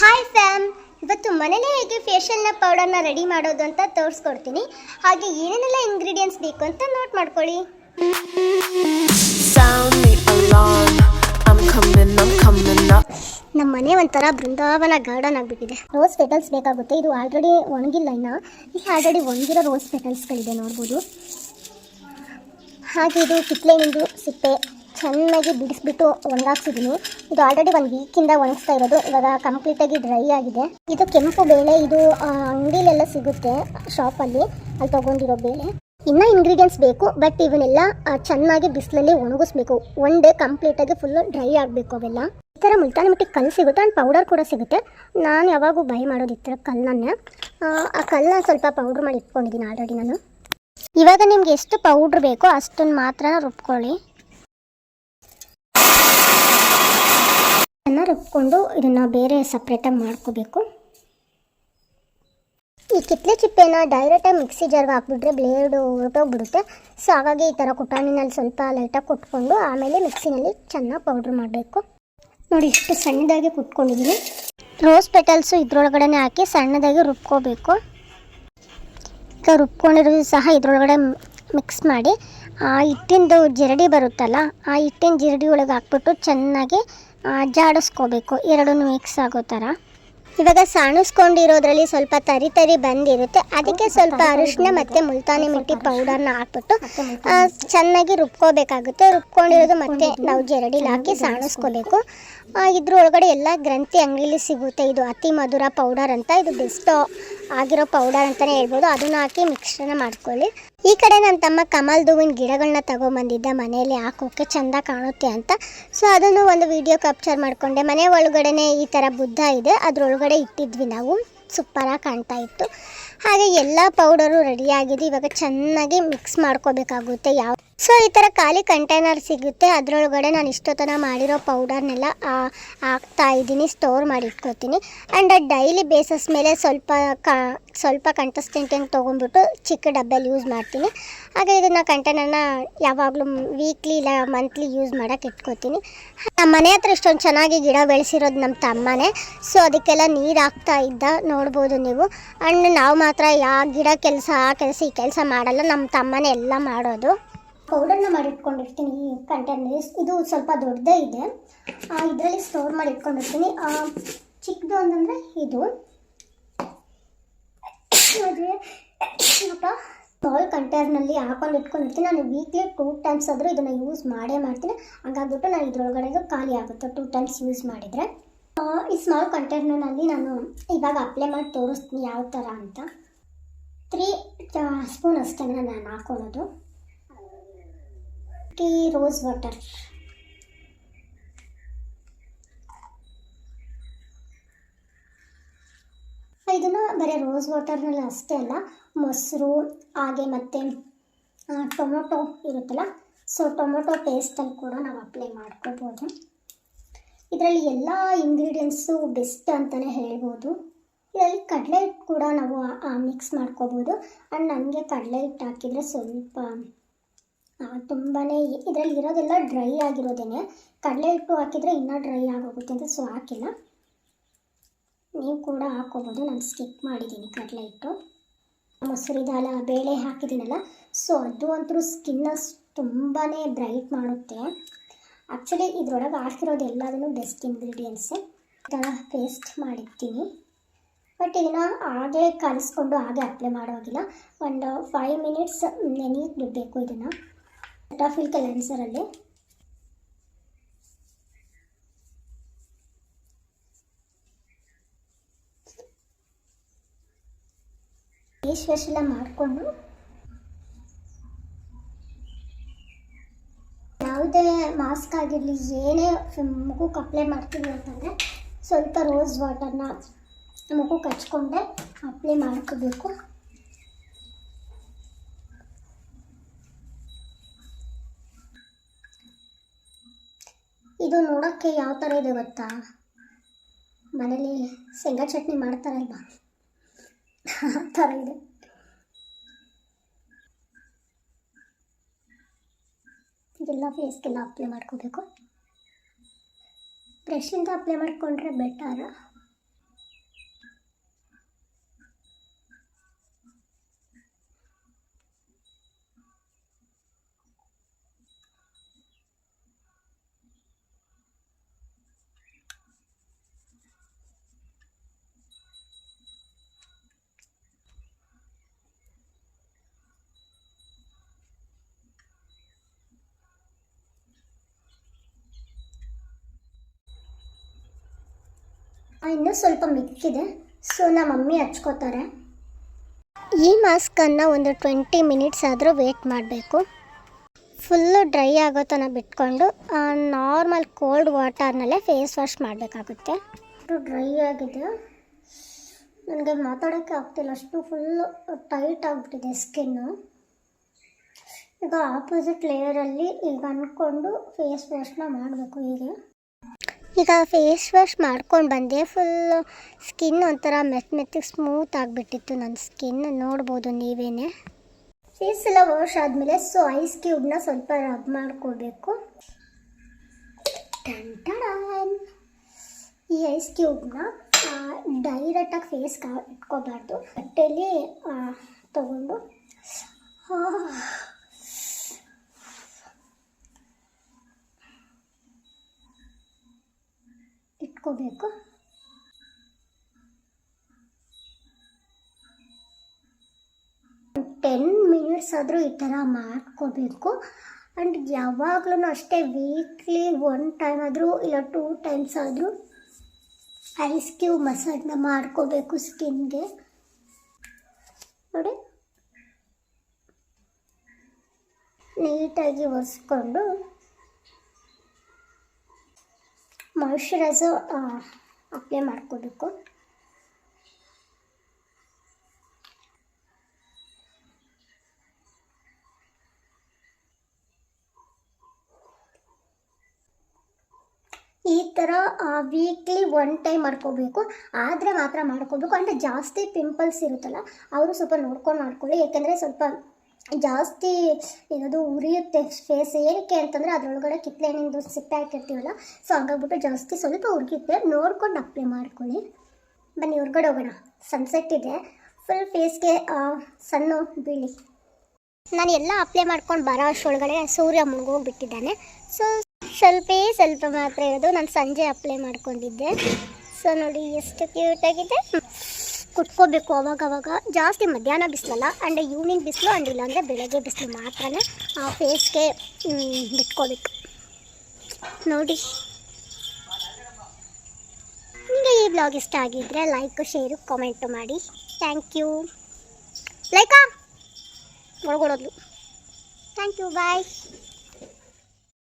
Hi fam ಇವತ್ತು ಮನೇಲೇ ಹೇಗೆ ಫೇಶಿಯಲ್ನ ಪೌಡರ್ನ ರೆಡಿ ಮಾಡೋದು ಅಂತ ತೋರಿಸ್ಕೊಡ್ತೀನಿ. ಹಾಗೆ ಏನೇನೆಲ್ಲ ಇಂಗ್ರೀಡಿಯೆಂಟ್ಸ್ ಬೇಕು ಅಂತ ನೋಟ್ ಮಾಡ್ಕೊಳ್ಳಿ. ನಮ್ಮ ಮನೆ ಒಂಥರ ಬೃಂದಾವನ ಗಾರ್ಡನ್ ಆಗಿಬಿಟ್ಟಿದೆ. ರೋಸ್ ಪೆಟಲ್ಸ್ ಬೇಕಾಗುತ್ತೆ. ಇದು ಆಲ್ರೆಡಿ ಒಣಗಿಲ್ಲ ಇನ್ನು. ಇಲ್ಲಿ ಆಲ್ರೆಡಿ ಒಣಗಿರೋ ರೋಸ್ ಪೆಟಲ್ಸ್ಗಳಿದೆ ನೋಡ್ಬೋದು. ಹಾಗೆ ಇದು ಕಿತ್ಲೆನಿಂದು ಸಿಪ್ಪೆ. ಚೆನ್ನಾಗಿ ಬಿಡಿಸ್ಬಿಟ್ಟು ಒಣಗಾಕ್ಸಿದ್ದೀನಿ ಇದು ಆಲ್ರೆಡಿ ಒಂದು ವೀಕಿಂದ ಒಣಗಿಸ್ತಾ ಇರೋದು. ಇವಾಗ ಕಂಪ್ಲೀಟಾಗಿ ಡ್ರೈ ಆಗಿದೆ. ಇದು ಕೆಂಪು ಬೇಳೆ, ಇದು ಅಂಗಡಿಲೆಲ್ಲ ಸಿಗುತ್ತೆ ಶಾಪಲ್ಲಿ ಅಲ್ಲಿ ತೊಗೊಂಡಿರೋ ಬೇಳೆ. ಇನ್ನ ಇಂಗ್ರೀಡಿಯೆಂಟ್ಸ್ ಬೇಕು ಬಟ್ ಇವನ್ನೆಲ್ಲ ಚೆನ್ನಾಗಿ ಬಿಸಿಲಲ್ಲಿ ಒಣಗಿಸ್ಬೇಕು. ಒನ್ ಡೇ ಕಂಪ್ಲೀಟಾಗಿ ಫುಲ್ಲು ಡ್ರೈ ಆಗಬೇಕು ಅವೆಲ್ಲ. ಈ ಥರ ಮುಲ್ತಾನಿ ಮಟ್ಟಿಗೆ ಕಲ್ಲು ಸಿಗುತ್ತೆ ಆ್ಯಂಡ್ ಪೌಡರ್ ಕೂಡ ಸಿಗುತ್ತೆ. ನಾನು ಯಾವಾಗೂ ಬೈ ಮಾಡೋದು ಈ ಥರ ಕಲ್ಲನ್ನೇ. ಆ ಕಲ್ಲನ್ನ ಸ್ವಲ್ಪ ಪೌಡ್ರ್ ಮಾಡಿ ಇಟ್ಕೊಂಡಿದ್ದೀನಿ ಆಲ್ರೆಡಿ ನಾನು. ಇವಾಗ ನಿಮ್ಗೆ ಎಷ್ಟು ಪೌಡ್ರ್ ಬೇಕೋ ಅಷ್ಟನ್ನು ಮಾತ್ರ ರುಬ್ಕೊಳ್ಳಿ. ಇದನ್ನು ರುಬ್ಕೊಂಡು ಇದನ್ನು ಬೇರೆ ಸಪ್ರೇಟಾಗಿ ಮಾಡ್ಕೋಬೇಕು. ಈ ಕಿತ್ಲೆ ಚಿಪ್ಪೆನ ಡೈರೆಕ್ಟಾಗಿ ಮಿಕ್ಸಿ ಜಾರ್ಗೆ ಹಾಕ್ಬಿಟ್ರೆ ಬ್ಲೇಡು ಹೊರಟೋಗ್ಬಿಡುತ್ತೆ ಸೊ ಹಾಗಾಗಿ ಈ ಥರ ಕುಟಾಣಿನಲ್ಲಿ ಸ್ವಲ್ಪ ಲೈಟಾಗಿ ಕುಟ್ಕೊಂಡು ಆಮೇಲೆ ಮಿಕ್ಸಿನಲ್ಲಿ ಚೆನ್ನಾಗಿ ಪೌಡ್ರ್ ಮಾಡಬೇಕು. ನೋಡಿ, ಇಷ್ಟು ಸಣ್ಣದಾಗಿ ಕುಟ್ಕೊಂಡಿದ್ದೀನಿ. ರೋಸ್ ಪೆಟಲ್ಸು ಇದ್ರೊಳಗಡೆ ಹಾಕಿ ಸಣ್ಣದಾಗಿ ರುಬ್ಕೋಬೇಕು. ಈಗ ರುಬ್ಕೊಂಡಿರೋದು ಸಹ ಇದ್ರೊಳಗಡೆ ಮಿಕ್ಸ್ ಮಾಡಿ, ಆ ಹಿಟ್ಟಿಂದು ಜಿರಡಿ ಬರುತ್ತಲ್ಲ, ಆ ಹಿಟ್ಟಿನ ಜಿರಡಿ ಒಳಗೆ ಹಾಕ್ಬಿಟ್ಟು ಚೆನ್ನಾಗಿ ಜಾಡಿಸ್ಕೋಬೇಕು. ಎರಡೂ ಮಿಕ್ಸ್ ಆಗೋ ಥರ. ಇವಾಗ ಸಾಣಿಸ್ಕೊಂಡಿರೋದ್ರಲ್ಲಿ ಸ್ವಲ್ಪ ತರಿ ತರಿ ಬಂದಿರುತ್ತೆ. ಅದಕ್ಕೆ ಸ್ವಲ್ಪ ಅರಿಶಿನ ಮತ್ತು ಮುಲ್ತಾನಿ ಮಿಟ್ಟಿ ಪೌಡರ್ನ ಹಾಕ್ಬಿಟ್ಟು ಚೆನ್ನಾಗಿ ರುಬ್ಕೋಬೇಕಾಗುತ್ತೆ. ರುಬ್ಕೊಂಡಿರೋದು ಮತ್ತೆ ನಾವು ಜರಡಿಲಿ ಹಾಕಿ ಸಾಣಿಸ್ಕೋಬೇಕು ಇದ್ರ ಒಳಗಡೆ ಎಲ್ಲ ಗ್ರಂಥಿ ಅಂಗಡಿಲಿ ಸಿಗುತ್ತೆ. ಇದು ಅತಿ ಮಧುರ ಪೌಡರ್ ಅಂತ. ಇದು ಬೆಸ್ಟ್. ಆಗಿರೋ ಪೌಡರ್ ಅಂತಲೇ ಹೇಳ್ಬೋದು. ಅದನ್ನ ಹಾಕಿ ಮಿಕ್ಸ್ಚರ್ನ ಮಾಡ್ಕೊಳ್ಳಿ. ಈ ಕಡೆ ನನ್ನ ತಮ್ಮ ಕಮಲ್ ಹೂವಿನ ಗಿಡಗಳನ್ನ ತಗೊಂಬಂದಿದ್ದ ಮನೆಯಲ್ಲಿ ಹಾಕೋಕೆ ಚಂದ ಕಾಣುತ್ತೆ ಅಂತ. ಸೊ ಅದನ್ನು ಒಂದು ವಿಡಿಯೋ ಕ್ಯಾಪ್ಚರ್ ಮಾಡಿಕೊಂಡೆ. ಮನೆ ಒಳಗಡೆನೆ ಈ ಥರ ಬುದ್ಧ ಇದೆ. ಅದರೊಳಗಡೆ ಇಟ್ಟಿದ್ವಿ ನಾವು. ಸೂಪರಾಗಿ ಕಾಣ್ತಾ ಇತ್ತು. ಹಾಗೆ ಎಲ್ಲ ಪೌಡರು ರೆಡಿಯಾಗಿದೆ ಇವಾಗ ಚೆನ್ನಾಗಿ ಮಿಕ್ಸ್ ಮಾಡ್ಕೋಬೇಕಾಗುತ್ತೆ ಯಾವ ಸೊ ಈ ಥರ ಖಾಲಿ ಕಂಟೈನರ್ ಸಿಗುತ್ತೆ. ಅದರೊಳಗಡೆ ನಾನು ಇಷ್ಟೊತ್ತನ ಮಾಡಿರೋ ಪೌಡರ್ನೆಲ್ಲ ಹಾಕ್ತಾ ಇದ್ದೀನಿ. ಸ್ಟೋರ್ ಮಾಡಿ ಇಟ್ಕೋತೀನಿ. ಆ್ಯಂಡ್ ಡೈಲಿ ಬೇಸಸ್ ಮೇಲೆ ಸ್ವಲ್ಪ ಕ ಸ್ವಲ್ಪ ಕಂಟಸ್ಟೆಂಟನ್ನು ತೊಗೊಂಡ್ಬಿಟ್ಟು ಚಿಕ್ಕ ಡಬ್ಬಲ್ಲಿ ಯೂಸ್ ಮಾಡ್ತೀನಿ. ಹಾಗೆ ಇದನ್ನು ಕಂಟೈನರ್ನ ಯಾವಾಗಲೂ ವೀಕ್ಲಿ ಇಲ್ಲ ಮಂತ್ಲಿ ಯೂಸ್ ಮಾಡೋಕೆ ಇಟ್ಕೋತೀನಿ. ನಮ್ಮ ಮನೆ ಹತ್ರ ಇಷ್ಟೊಂದು ಚೆನ್ನಾಗಿ ಗಿಡ ಬೆಳೆಸಿರೋದು ನಮ್ಮ ತಮ್ಮನೇ. ಸೊ ಅದಕ್ಕೆಲ್ಲ ನೀರು ಹಾಕ್ತಾ ಇದ್ದ, ನೋಡ್ಬೋದು ನೀವು. ಆ್ಯಂಡ್ ನಾವು ಮಾತ್ರ ಯಾವ ಗಿಡ ಕೆಲಸ, ಆ ಕೆಲಸ, ಈ ಕೆಲಸ ಮಾಡಲ್ಲ ನಮ್ಮ ತಮ್ಮನೇ ಎಲ್ಲ ಮಾಡೋದು. ಪೌಡರ್ನ ಮಾಡಿಟ್ಕೊಂಡಿರ್ತೀನಿ ಈ ಕಂಟೈನರ್ ಇದು ಸ್ವಲ್ಪ ದೊಡ್ಡದೇ ಇದೆ. ಇದರಲ್ಲಿ ಸ್ಟೋರ್ ಮಾಡಿ ಇಟ್ಕೊಂಡಿರ್ತೀನಿ. ಚಿಕ್ಕದು ಅಂತಂದರೆ ಇದು. ನೋಡ್ರಿ ಸ್ಮಾಲ್ ಕಂಟೈನರ್ನಲ್ಲಿ ಹಾಕೊಂಡು ಇಟ್ಕೊಂಡಿರ್ತೀನಿ. ನಾನು ವೀಕ್ಲಿ ಟೂ ಟೈಮ್ಸ್ ಆದರೂ ಇದನ್ನು ಯೂಸ್ ಮಾಡೇ ಮಾಡ್ತೀನಿ. ಹಂಗಾಗ್ಬಿಟ್ಟು ನಾನು ಇದ್ರೊಳಗಡೆ ಇದು ಖಾಲಿ ಆಗುತ್ತೆ. ಟೂ ಟೈಮ್ಸ್ ಯೂಸ್ ಮಾಡಿದರೆ. ಈ ಸ್ಮಾಲ್ ಕಂಟೈನರ್ನಲ್ಲಿ ನಾನು ಇವಾಗ ಅಪ್ಲೈ ಮಾಡಿ ತೋರಿಸ್ತೀನಿ ಯಾವ ಥರ ಅಂತ. ತ್ರೀ ಸ್ಪೂನ್ ಅಷ್ಟೇ ನಾನು ಹಾಕೊಳ್ಳೋದು. ಟೀ ರೋಸ್ ವಾಟರ್ ಇದನ್ನು ಬರೀ ರೋಸ್ ವಾಟರ್ನಲ್ಲಿ ಅಷ್ಟೇ ಅಲ್ಲ, ಮೊಸರು, ಹಾಗೆ ಮತ್ತು ಟೊಮೊಟೊ ಇರುತ್ತಲ್ಲ ಸೊ ಟೊಮೊಟೊ ಪೇಸ್ಟಲ್ಲಿ ಕೂಡ ನಾವು ಅಪ್ಲೈ ಮಾಡ್ಕೋಬೋದು. ಇದರಲ್ಲಿ ಎಲ್ಲ ಇಂಗ್ರೀಡಿಯೆಂಟ್ಸು ಬೆಸ್ಟ್ ಅಂತಲೇ ಹೇಳ್ಬೋದು. ಇದರಲ್ಲಿ ಕಡಲೆ ಹಿಟ್ಟು ಕೂಡ ನಾವು ಮಿಕ್ಸ್ ಮಾಡ್ಕೋಬೋದು. ಆ್ಯಂಡ್ ನನಗೆ ಕಡಲೆ ಹಿಟ್ಟು ಹಾಕಿದರೆ ಸ್ವಲ್ಪ ತುಂಬಾ ಇದರಲ್ಲಿ ಇರೋದೆಲ್ಲ ಡ್ರೈ ಆಗಿರೋದೇನೆ. ಕಡಲೆ ಹಿಟ್ಟು ಹಾಕಿದರೆ ಇನ್ನೂ ಡ್ರೈ ಆಗೋಗುತ್ತೆ ಅಂತ ಸೊ ಹಾಕಿಲ್ಲ. ನೀವು ಕೂಡ ಹಾಕೋಬೋದು. ನಾನು ಸ್ಕಿಪ್ ಮಾಡಿದ್ದೀನಿ ಕಡಲೆ ಹಿಟ್ಟು. ಮೊಸರು ದಾಲ ಬೇಳೆ ಹಾಕಿದ್ದೀನಲ್ಲ ಸೊ ಅದು ಅಂತೂ ಸ್ಕಿನ್ನ ತುಂಬಾ ಬ್ರೈಟ್ ಮಾಡುತ್ತೆ. ಆ್ಯಕ್ಚುಲಿ ಇದ್ರೊಳಗೆ ಹಾಕಿರೋದು ಎಲ್ಲದನ್ನು ಬೆಸ್ಟ್ ಇಂಗ್ರೀಡಿಯೆಂಟ್ಸೇ ಥರ ಪೇಸ್ಟ್ ಮಾಡಿರ್ತೀನಿ. ಬಟ್ ಇದನ್ನು ಹಾಗೆ ಕಲಿಸ್ಕೊಂಡು ಹಾಗೆ ಅಪ್ಲೈ ಮಾಡೋದಿಲ್ಲ. ಒಂದು ಫೈವ್ ಮಿನಿಟ್ಸ್ ನೆನೆಯಕ್ಕೆ ಬಿಡಬೇಕು ಇದನ್ನು. ಟಫಿಲ್ ಕ್ಲೆನ್ಸರಲ್ಲಿ ಫೇಸ್ ವಾಶ್ ಎಲ್ಲ ಮಾಡಿಕೊಂಡು ಯಾವುದೇ ಮಾಸ್ಕ್ ಆಗಿರಲಿ, ಏನೇ ಮುಖಕ್ಕೆ ಅಪ್ಲೈ ಮಾಡ್ತೀವಿ ಅಂತಂದರೆ ಸ್ವಲ್ಪ ರೋಸ್ ವಾಟರ್ನ ಮುಖಕ್ಕೆ ಹಚ್ಕೊಂಡೆ ಅಪ್ಲೈ ಮಾಡ್ಕೋಬೇಕು. ಇದು ನೋಡೋಕ್ಕೆ ಯಾವ ಥರ ಇದೆ ಗೊತ್ತಾ? ಮನೇಲಿ ಶೇಂಗಾ ಚಟ್ನಿ ಮಾಡ್ತಾರಲ್ವಾ? ಆ ಥರ ಇದೆ ಇದೆಲ್ಲ ಫೇಸ್ಗೆಲ್ಲ ಅಪ್ಲೈ ಮಾಡ್ಕೋಬೇಕು ಬ್ರಷಿಂದ ಅಪ್ಲೈ ಮಾಡಿಕೊಂಡ್ರೆ ಬೆಟರ್ ಇನ್ನೂ ಸ್ವಲ್ಪ ಮಿಕ್ಕಿದೆ. ಸೊ ನಮ್ಮ ಮಮ್ಮಿ ಹಚ್ಕೋತಾರೆ. ಈ ಮಾಸ್ಕನ್ನು ಒಂದು ಟ್ವೆಂಟಿ ಮಿನಿಟ್ಸ್ ಆದರೂ ವೇಟ್ ಮಾಡಬೇಕು. ಫುಲ್ಲು ಡ್ರೈ ಆಗೋ ತನಕ ಬಿಟ್ಕೊಂಡು ನಾರ್ಮಲ್ ಕೋಲ್ಡ್ ವಾಟರ್ನಲ್ಲೇ ಫೇಸ್ ವಾಶ್ ಮಾಡಬೇಕಾಗುತ್ತೆ. ಡ್ರೈ ಆಗಿದೆ. ನನಗೆ ಮಾತಾಡೋಕ್ಕೆ ಆಗ್ತಿಲ್ಲ. ಅಷ್ಟು ಫುಲ್ಲು ಟೈಟ್ ಆಗಿಬಿಟ್ಟಿದೆ ಸ್ಕಿನ್ನು ಈಗ ಆಪೋಸಿಟ್ ಲೇಯರಲ್ಲಿ ಈಗ ಅಂದ್ಕೊಂಡು ಫೇಸ್ ವಾಶ್ನ ಮಾಡಬೇಕು ಹೀಗೆ. ಈಗ ಫೇಸ್ ವಾಶ್ ಮಾಡ್ಕೊಂಡು ಬಂದೆ. ಫುಲ್ಲು ಸ್ಕಿನ್ ಒಂಥರ ಮೆತ್ ಮೆತ್ತಗೆ ಸ್ಮೂತ್ ಆಗಿಬಿಟ್ಟಿತ್ತು ನನ್ನ ಸ್ಕಿನ್ ನೋಡ್ಬೋದು ನೀವೇ ಫೇಸ್ ಎಲ್ಲ ವಾಶ್ ಆದಮೇಲೆ ಸೊ ಐಸ್ ಕ್ಯೂಬ್ನ ಸ್ವಲ್ಪ ರಬ್ ಮಾಡ್ಕೋಬೇಕು. ಈ ಐಸ್ ಕ್ಯೂಬ್ನ ಡೈರೆಕ್ಟಾಗಿ ಫೇಸ್ಗೆ ಇಟ್ಕೋಬಾರ್ದು. ಬಟ್ಟೆಯಲ್ಲಿ ತಗೊಂಡು ಆ, ಇಟ್ಕೋಬೇಕು ಟೆನ್ ಮಿನಿಟ್ಸ್ ಆದರೂ ಈ ಥರ ಮಾಡ್ಕೋಬೇಕು. ಆ್ಯಂಡ್ ಯಾವಾಗಲೂ ಅಷ್ಟೇ ವೀಕ್ಲಿ ಒನ್ ಟೈಮ್ ಆದರೂ ಇಲ್ಲ ಟೂ ಟೈಮ್ಸ್ ಆದರೂ ಐಸ್ ಕ್ಯೂಬ್ ಮಸಾಜ್ನ ಮಾಡ್ಕೋಬೇಕು ಸ್ಕಿನ್ಗೆ ನೋಡಿ. ನೀಟಾಗಿ ಒರೆಸ್ಕೊಂಡು ಮಾಯ್ಶ್ಚರೈಸರ್ ಅಪ್ಲೈ ಮಾಡ್ಕೋಬೇಕು. ಈ ಥರ ವೀಕ್ಲಿ ಒನ್ ಟೈಮ್ ಮಾಡ್ಕೋಬೇಕು. ಆದರೆ ಮಾತ್ರ ಮಾಡ್ಕೋಬೇಕು. ಅಂದರೆ ಜಾಸ್ತಿ ಪಿಂಪಲ್ಸ್ ಇರುತ್ತಲ್ಲ, ಅವರು ಸ್ವಲ್ಪ ನೋಡ್ಕೊಂಡು ಮಾಡ್ಕೊಳ್ಳಿ. ಏಕೆಂದರೆ ಸ್ವಲ್ಪ ಜಾಸ್ತಿ ಏನದು ಉರಿಯುತ್ತೆ ಫೇಸ್ ಏನಕ್ಕೆ ಅಂತಂದರೆ ಅದರೊಳಗಡೆ ಕಿತ್ಳೆಹಣ್ಣಿಂದು ಸಿಪ್ಪೆ ಹಾಕಿರ್ತೀವಲ್ಲ ಸೊ ಹಂಗಾಗ್ಬಿಟ್ಟು ಜಾಸ್ತಿ ಸ್ವಲ್ಪ ಉರಿಯುತ್ತೆ ನೋಡ್ಕೊಂಡು ಅಪ್ಲೈ ಮಾಡ್ಕೊಳ್ಳಿ. ಬನ್ನಿ, ಹೊರ್ಗಡೆ ಹೋಗೋಣ. ಸನ್ಸೆಟ್ ಇದೆ. ಫುಲ್ ಫೇಸ್ಗೆ ಸಣ್ಣ ಬೀಳಿ. ನಾನು ಎಲ್ಲ ಅಪ್ಲೈ ಮಾಡ್ಕೊಂಡು ಬರೋ ಅಷ್ಟೊಳಗಡೆ ಸೂರ್ಯ ಮುಳುಗೋಗ್ಬಿಟ್ಟಿದ್ದಾನೆ. ಸೊ ಸ್ವಲ್ಪ ಸ್ವಲ್ಪ ಮಾತ್ರ ಇರೋದು. ನಾನು ಸಂಜೆ ಅಪ್ಲೈ ಮಾಡ್ಕೊಂಡಿದ್ದೆ. ಸೊ ನೋಡಿ, ಎಷ್ಟು ಕ್ಯೂಟಾಗಿದೆ ಕುಟ್ಕೋಬೇಕು ಅವಾಗ ಅವಾಗ. ಜಾಸ್ತಿ ಮಧ್ಯಾಹ್ನ ಬಿಸಿಲಲ್ಲ ಆ್ಯಂಡ್ ಈವ್ನಿಂಗ್ ಬಿಸಿಲು ಆ್ಯಂಡ್ ಇಲ್ಲಾಂದರೆ ಬೆಳಗ್ಗೆ ಬಿಸಿಲು ಮಾತ್ರನೇ ಆ ಫೇಸ್ಗೆ ಬಿಟ್ಕೋಬೇಕು. ನೋಡಿ. ನಿಮಗೆ ಈ ಬ್ಲಾಗ್ ಇಷ್ಟ ಆಗಿದ್ದರೆ ಲೈಕ್ ಶೇರು ಕಾಮೆಂಟು ಮಾಡಿ. ಥ್ಯಾಂಕ್ ಯು ಲೈಕಾ ಒಳಗೊಡೋದು ಥ್ಯಾಂಕ್ ಯು ಬಾಯ್